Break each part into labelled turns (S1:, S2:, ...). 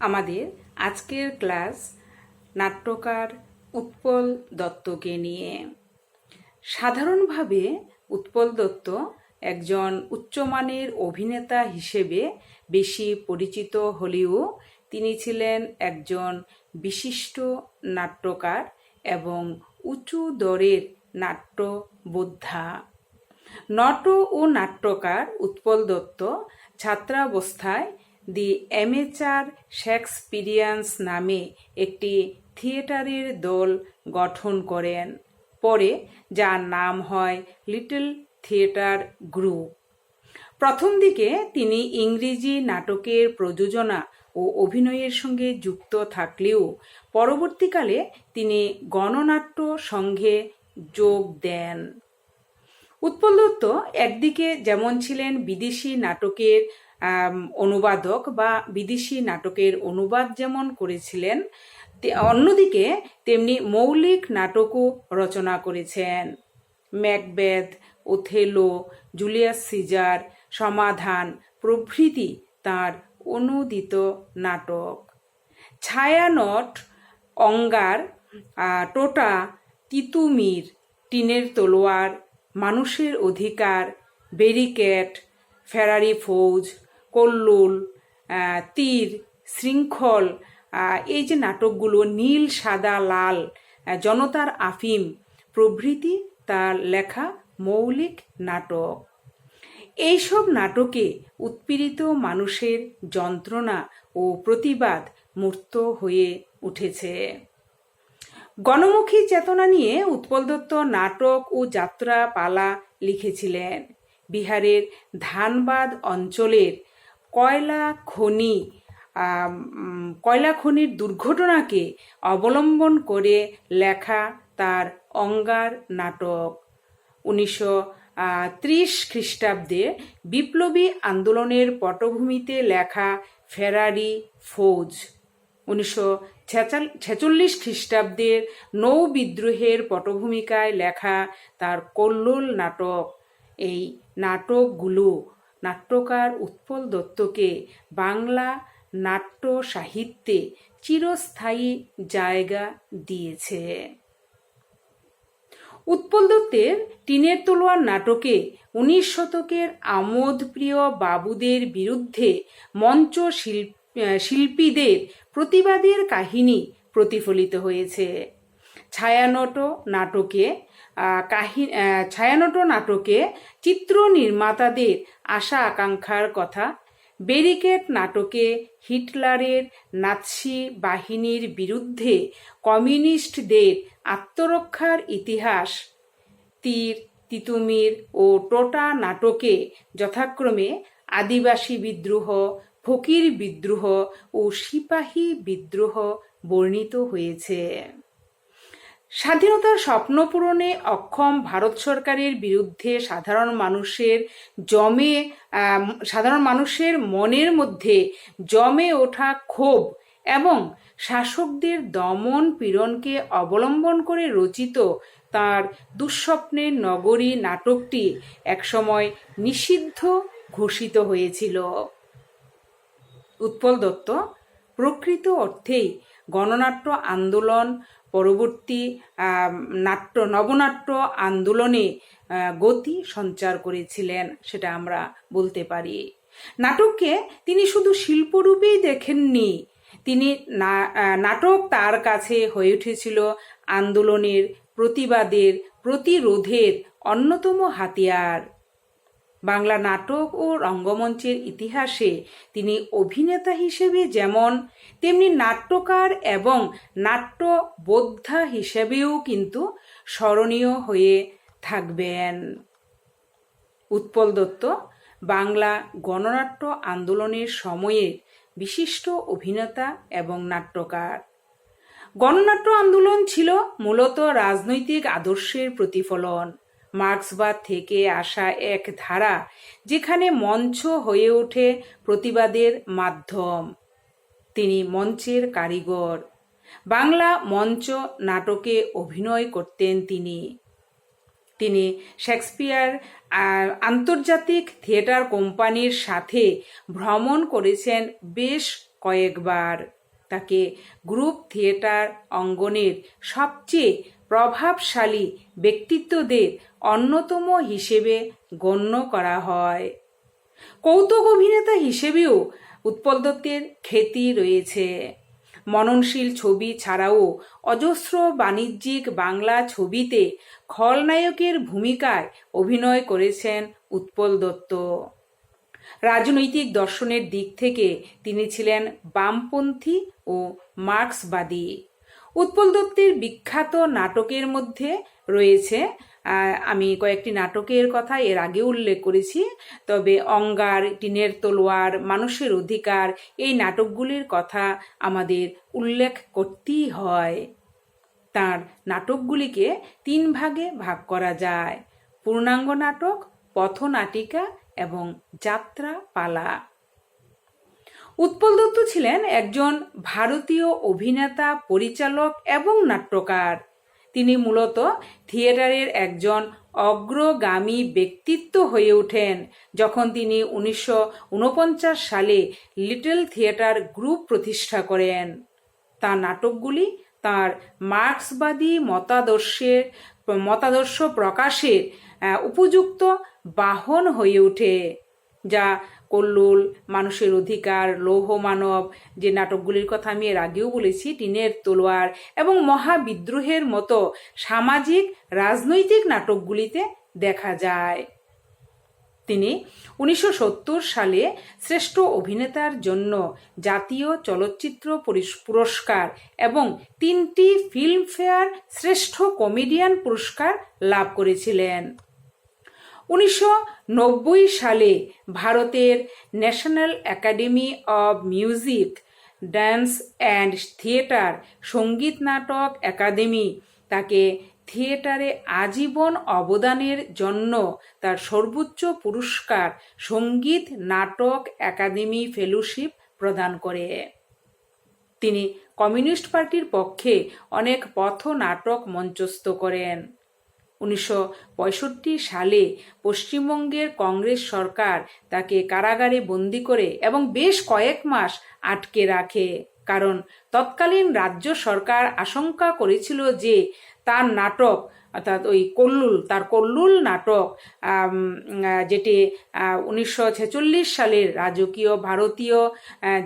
S1: আমাদের আজকের ক্লাস নাট্যকার উৎপল দত্তকে নিয়ে। সাধারণভাবে উৎপল দত্ত একজন উচ্চমানের অভিনেতা হিসেবে বেশি পরিচিত হলেও তিনি ছিলেন একজন বিশিষ্ট নাট্যকার এবং উঁচু দরের নাট্যবোদ্ধা নট ও নাট্যকার উৎপল দত্ত ছাত্রাবস্থায় দি অ্যামেচার শেক্সপিরিয়ান্স নামে একটি থিয়েটারের দল গঠন করেন। পরে যার নাম হয় লিটল থিয়েটার গ্রুপ। প্রথম দিকে তিনি ইংরেজি নাটকের প্রযোজনা ও অভিনয়ের সঙ্গে যুক্ত থাকলেও পরবর্তীকালে তিনি গণনাট্য সংঘে যোগ দেন। উৎপল দত্ত একদিকে যেমন ছিলেন বিদেশি নাটকের অনুবাদক বা বিদেশি নাটকের অনুবাদ যেমন করেছিলেন অন্যদিকে তেমনি মৌলিক নাটকও রচনা করেছেন। ম্যাকবেথ, ওথেলো, জুলিয়াস সিজার, সমাধান, প্রভৃতি তার অনুদিত নাটক। ছায়ানট, অঙ্গার টোটা, তিতুমির, টিনের তলোয়ার, মানুষের অধিকার ব্যারিকেড ফেরারি ফৌজ কল্লোল তীর, শৃঙ্খল এই যে নাটকগুলো, নীল, সাদা, লাল জনতার আফিম, প্রভৃতি তার লেখা মৌলিক নাটক। এইসব নাটকে উৎপীড়িত মানুষের যন্ত্রণা ও প্রতিবাদ মূর্ত হয়ে উঠেছে। গণমুখী চেতনা নিয়ে উৎপল দত্ত নাটক ও যাত্রা পালা লিখেছিলেন। বিহারের ধানবাদ অঞ্চলের কয়লা খনি কয়লা খনির দুর্ঘটনাকে অবলম্বন করে লেখা তার অঙ্গার নাটক। উনিশশো ত্রিশ খ্রিস্টাব্দে বিপ্লবী আন্দোলনের পটভূমিতে লেখা ফেরারি ফৌজ। উনিশশো ছেচল্লিশ খ্রিস্টাব্দের নৌ বিদ্রোহের পটভূমিকায় লেখা তার কল্লোল নাটক। এই নাটকগুলো নাট্যকার উৎপল দত্তকে বাংলা নাট্য সাহিত্যে চিরস্থায়ী জায়গা দিয়েছে। উৎপল দত্তের টিনের তলোয়ার নাটকে উনিশ শতকের আমোদপ্রিয় বাবুদের বিরুদ্ধে মঞ্চ শিল্প শিল্পীদের প্রতিবাদের কাহিনী প্রতিফলিত হয়েছে। ছায়ানট নাটকে কাহি- ছায়ানট নাটকে চিত্র নির্মাতাদের আশা আকাঙ্ক্ষার কথা। ব্যারিকেড নাটকে হিটলারের নাৎসি বাহিনীর বিরুদ্ধে কমিউনিস্টদের আত্মরক্ষার ইতিহাস, তীর, তিতুমির ও টোটা নাটকে যথাক্রমে আদিবাসী বিদ্রোহ, ফকির বিদ্রোহ ও সিপাহী বিদ্রোহ বর্ণিত হয়েছে। স্বাধীনতার স্বপ্ন পূরণে অক্ষম ভারত সরকারের বিরুদ্ধে সাধারণ মানুষের জমে সাধারণ মানুষের মনের মধ্যে জমে ওঠা ক্ষোভ এবং শাসকদের দমন পীড়নকে অবলম্বন করে রচিত তার দুঃস্বপ্নের নগরী নাটকটি একসময় নিষিদ্ধ ঘোষিত হয়েছিল। উৎপল দত্ত, প্রকৃত অর্থেই গণনাট্য আন্দোলন পরবর্তী নাট্য, নবনাট্য আন্দোলনে গতি সঞ্চার করেছিলেন, সেটা আমরা বলতে পারি। নাটককে তিনি শুধু শিল্পরূপেই দেখেননি, তিনি নাটক তার কাছে হয়ে উঠেছিল আন্দোলনের প্রতিবাদের, প্রতিরোধের অন্যতম হাতিয়ার। বাংলা নাটক ও রঙ্গমঞ্চের ইতিহাসে তিনি অভিনেতা হিসেবে যেমন, তেমনি নাট্যকার এবং নাট্য বোদ্ধা হিসেবেও কিন্তু স্মরণীয় হয়ে থাকবেন। উৎপল দত্ত, বাংলা গণনাট্য আন্দোলনের সময়ে বিশিষ্ট অভিনেতা এবং নাট্যকার। গণনাট্য আন্দোলন ছিল মূলত রাজনৈতিক আদর্শের প্রতিফলন। মার্ক্সবাদ থেকে আসা এক ধারা, যেখানে মঞ্চ হয়ে ওঠে প্রতিবাদের মাধ্যম। তিনি মঞ্চের কারিগর। বাংলা মঞ্চ নাটকে অভিনয় করতেন তিনি। তিনি শেক্সপিয়ার আন্তর্জাতিক থিয়েটার কোম্পানির সাথে ভ্রমণ করেছেন বেশ কয়েকবার। তাকে গ্রুপ থিয়েটার অঙ্গনের সবচেয়ে প্রভাবশালী ব্যক্তিত্বদের অন্যতম হিসেবে গণ্য করা হয়। কৌতুক অভিনেতা হিসেবেও উৎপল দত্তের খ্যাতি রয়েছে। মননশীল ছবি ছাড়াও অজস্র বাণিজ্যিক বাংলা ছবিতে খলনায়কের ভূমিকায় অভিনয় করেছেন উৎপল দত্ত। রাজনৈতিক দর্শনের দিক থেকে তিনি ছিলেন বামপন্থী ও মার্ক্সবাদী। উৎপল দত্তের বিখ্যাত নাটকের মধ্যে রয়েছে আমি কয়েকটি নাটকের কথা এর আগে উল্লেখ করেছি, তবে অঙ্গার, টিনের তলোয়ার, মানুষের অধিকার, এই নাটকগুলির কথা আমাদের উল্লেখ করতেই হয়। তার নাটকগুলিকে তিন ভাগে ভাগ করা যায়, পূর্ণাঙ্গ নাটক, পথনাটিকা এবং যাত্রা পালা উৎপল দত্ত ছিলেন একজন ভারতীয় অভিনেতা, পরিচালক এবং নাট্যকার। তিনি মূলত থিয়েটারের একজন অগ্রগামী ব্যক্তিত্ব হয়ে ওঠেন। যখন তিনি উনিশশো ঊনপঞ্চাশ সালে লিটল থিয়েটার গ্রুপ প্রতিষ্ঠা করেন তার নাটকগুলি তার মার্ক্সবাদী মতাদর্শের, মতাদর্শ প্রকাশের উপযুক্ত বাহন হয়ে ওঠে, যা কল্লোল, মানুষের অধিকার, লৌহ মানব, যে নাটকগুলির কথা আমি এর আগেও বলেছি, টিনের তলোয়ার এবং মহাবিদ্রোহের মতো সামাজিক, রাজনৈতিক নাটকগুলিতে দেখা যায়। তিনি উনিশশো সত্তর সালে শ্রেষ্ঠ অভিনেতার জন্য জাতীয় চলচ্চিত্র পুরস্কার এবং তিনটি ফিল্মফেয়ার শ্রেষ্ঠ কমেডিয়ান পুরস্কার লাভ করেছিলেন। উনিশশো নব্বই সালে ভারতের National Academy of Music Dance and Theatre Sangeet Natak Academy তাকে থিয়েটারে আজীবন অবদানের জন্য তার সর্বোচ্চ পুরস্কার সংগীত নাটক একাডেমি ফেলোশিপ প্রদান করে। তিনি কমিউনিস্ট পার্টির পক্ষে অনেক পথ নাটক মঞ্চস্থ করেন। উনিশশো পঁয়ষট্টি সালে পশ্চিমবঙ্গের কংগ্রেস সরকার তাকে কারাগারে বন্দি করে এবং বেশ কয়েক মাস আটকে রাখে। কারণ তৎকালীন রাজ্য সরকার আশঙ্কা করেছিল যে তার নাটক অর্থাৎ ওই কল্লুল, তার কল্লুল নাটক যেটি উনিশশো ছেচল্লিশ সালের রাজকীয় ভারতীয়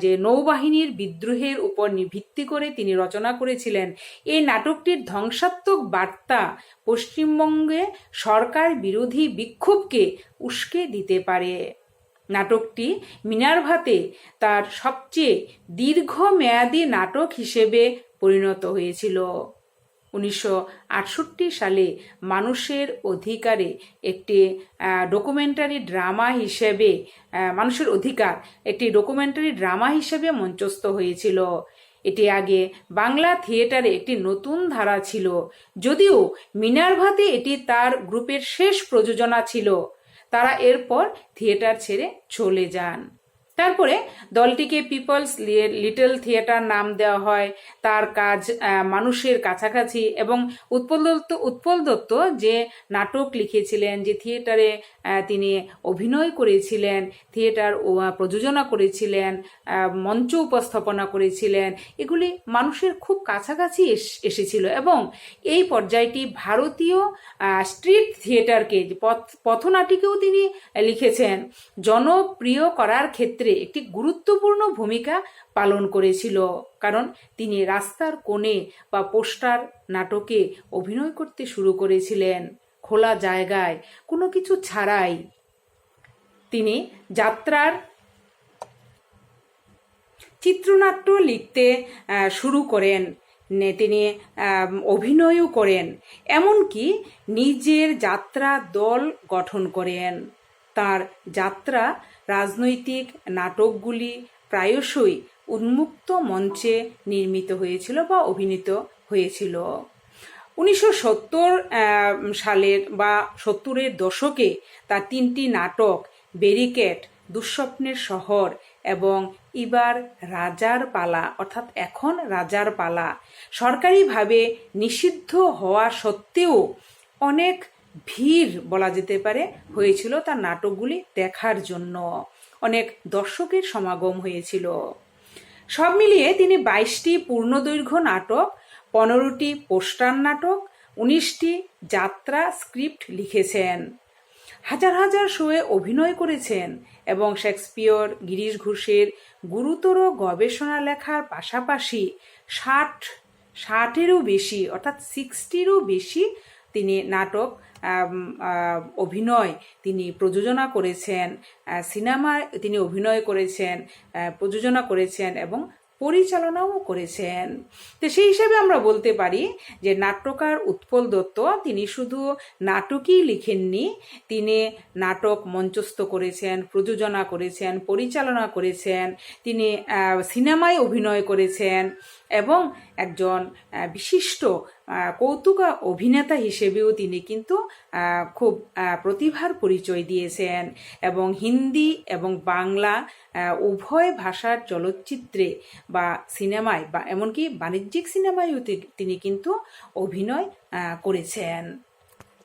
S1: যে নৌবাহিনীর বিদ্রোহের উপর ভিত্তি করে তিনি রচনা করেছিলেন, এই নাটকটির ধ্বংসাত্মক বার্তা পশ্চিমবঙ্গে সরকার বিরোধী বিক্ষোভকে উস্কে দিতে পারে। নাটকটি মিনারভাতে তার সবচেয়ে দীর্ঘমেয়াদী নাটক হিসেবে পরিণত হয়েছিল। উনিশশো আটষট্টি সালে মানুষের অধিকারে একটি ডকুমেন্টারি ড্রামা হিসেবে মানুষের অধিকার একটি ডকুমেন্টারি ড্রামা হিসেবে মঞ্চস্থ হয়েছিল। এটি আগে বাংলা থিয়েটারে একটি নতুন ধারা ছিল। যদিও মিনারভাতে এটি তার গ্রুপের শেষ প্রযোজনা ছিল। তারা এরপর থিয়েটার ছেড়ে চলে যান। তারপরে দলটিকে পিপলস লিটল থিয়েটার নাম দেওয়া হয়। তার কাজ মানুষের কাছাকাছি এবং উৎপল দত্ত উৎপল দত্ত যে নাটক লিখেছিলেন, যে থিয়েটারে তিনি অভিনয় করেছিলেন থিয়েটার প্রযোজনা করেছিলেন মঞ্চ উপস্থাপনা করেছিলেন, এগুলি মানুষের খুব কাছাকাছি এসেছিল এবং এই পর্যায়টি ভারতীয় স্ট্রিট থিয়েটারকে পথ, পথনাটিকেও তিনি লিখেছেন। জনপ্রিয় করার ক্ষেত্রে ক্ষেত্রে একটি গুরুত্বপূর্ণ ভূমিকা পালন করেছিল। কারণ তিনি রাস্তার কোণে বা পোস্টার নাটকে অভিনয় করতে শুরু করেছিলেন। খোলা জায়গায় কোনো কিছু ছাড়াই তিনি যাত্রার চিত্রনাট্য লিখতে শুরু করেন। তিনি অভিনয়ও করেন। এমনকি নিজের যাত্রা দল গঠন করেন। তার যাত্রা রাজনৈতিক নাটকগুলি প্রায়শই উন্মুক্ত মঞ্চে নির্মিত হয়েছিল বা অভিনীত হয়েছিল। উনিশশো সত্তর সালের বা সত্তরের দশকে তার তিনটি নাটক, ব্যারিকেড, দুঃস্বপ্নের শহর এবং ইবার রাজার পালা, অর্থাৎ এখন রাজার পালা, সরকারিভাবে নিষিদ্ধ হওয়া সত্ত্বেও অনেক ভিড় বলা যেতে পারে হয়েছিল তার নাটকগুলি দেখার জন্য। অনেক দর্শকের সমাগম হয়েছিল। সব মিলিয়ে তিনি বাইশটি পূর্ণদৈর্ঘ্য নাটক, পনেরোটি পোস্টার নাটক, উনিশটি যাত্রা স্ক্রিপ্ট লিখেছেন। হাজার হাজার শোয়ে অভিনয় করেছেন এবং শেক্সপিয়র গিরিশ ঘোষের গুরুতর গবেষণা লেখার পাশাপাশি ষাট, ষাটেরও বেশি, অর্থাৎ সিক্সটিরও বেশি তিনি নাটক অভিনয় তিনি প্রযোজনা করেছেন সিনেমায় তিনি অভিনয় করেছেন প্রযোজনা করেছেন এবং পরিচালনাও করেছেন। তো সেই হিসাবে আমরা বলতে পারি যে নাট্যকার উৎপল দত্ত তিনি শুধু নাটকই লিখেননি, তিনি নাটক মঞ্চস্থ করেছেন, প্রযোজনা করেছেন, পরিচালনা করেছেন, তিনি সিনেমায় অভিনয় করেছেন এবং একজন বিশিষ্ট কৌতুকা অভিনেতা হিসেবেও তিনি কিন্তু খুব প্রতিভার পরিচয় দিয়েছেন এবং হিন্দি এবং বাংলা উভয় ভাষার চলচ্চিত্রে বা সিনেমায় বা এমনকি বাণিজ্যিক সিনেমায়ও তিনি কিন্তু অভিনয় করেছেন।